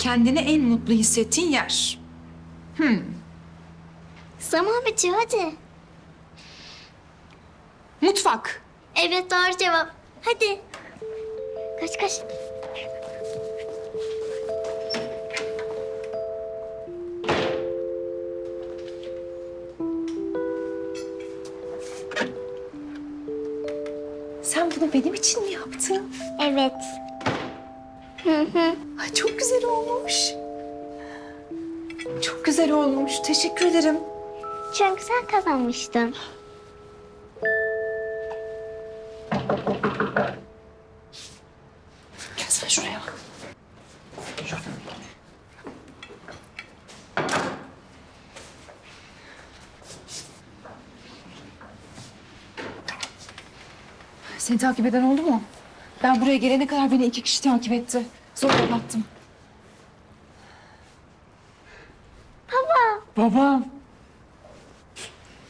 kendini en mutlu hissettiğin yer. Zaman bitiyor hadi. Mutfak. Evet doğru cevap. Hadi. Kaç kaç. Sen bunu benim için mi yaptın? Evet. Ay çok güzel olmuş. Çok güzel olmuş. Teşekkür ederim. Çünkü sen kazanmıştın. Gel sen şuraya. Seni takip eden oldu mu? Ben buraya gelene kadar beni iki kişi takip etti. Zor anlattım. Baba. Babam.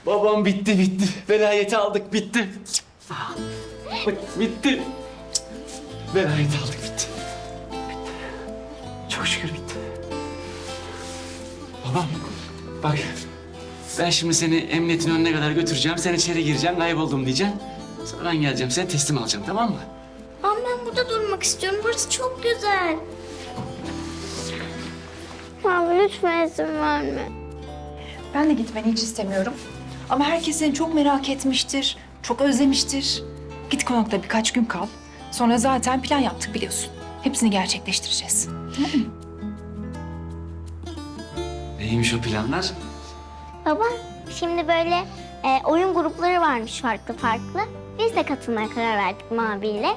Babam bitti bitti. Velayeti aldık bitti. Bak, bitti. Velayeti aldık bitti. Bitti. Çok şükür bitti. Babam bak ben şimdi seni emniyetin önüne kadar götüreceğim. Sen içeri gireceksin kayboldum diyeceksin. Sonra ben geleceğim seni teslim alacağım tamam mı? Ama ben burada durmak istiyorum. Burası çok güzel. Abi lütfen izin verme. Ben de gitmeni hiç istemiyorum. Ama herkes seni çok merak etmiştir. Çok özlemiştir. Git konakta birkaç gün kal. Sonra zaten plan yaptık biliyorsun. Hepsini gerçekleştireceğiz. Neymiş o planlar? Baba şimdi böyle e, oyun grupları varmış farklı farklı. Biz de katılmaya karar verdik Mavi'yle.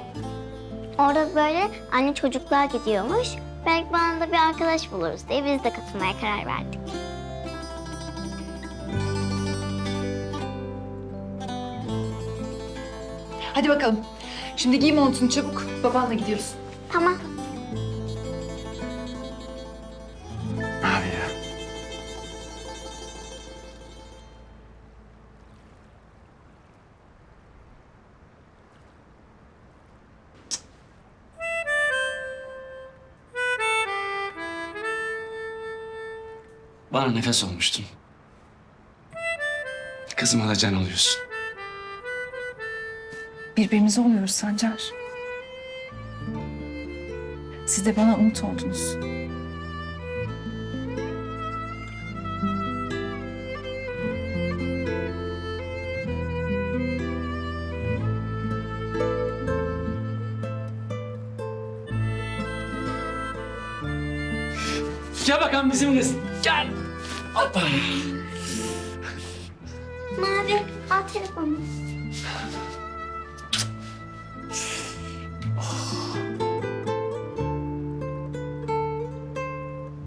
Orada böyle anne çocuklar gidiyormuş. Belki bana da bir arkadaş buluruz diye biz de katılmaya karar verdik. Hadi bakalım. Şimdi giy montunu çabuk. Babanla gidiyoruz. Tamam. Bana nefes olmuştun. Kızıma da can oluyorsun. Birbirimize oluyoruz Sancar. Siz de bana umut oldunuz. Gel bakalım bizim kız. Gel. Hoppa. Mavi al telefonu.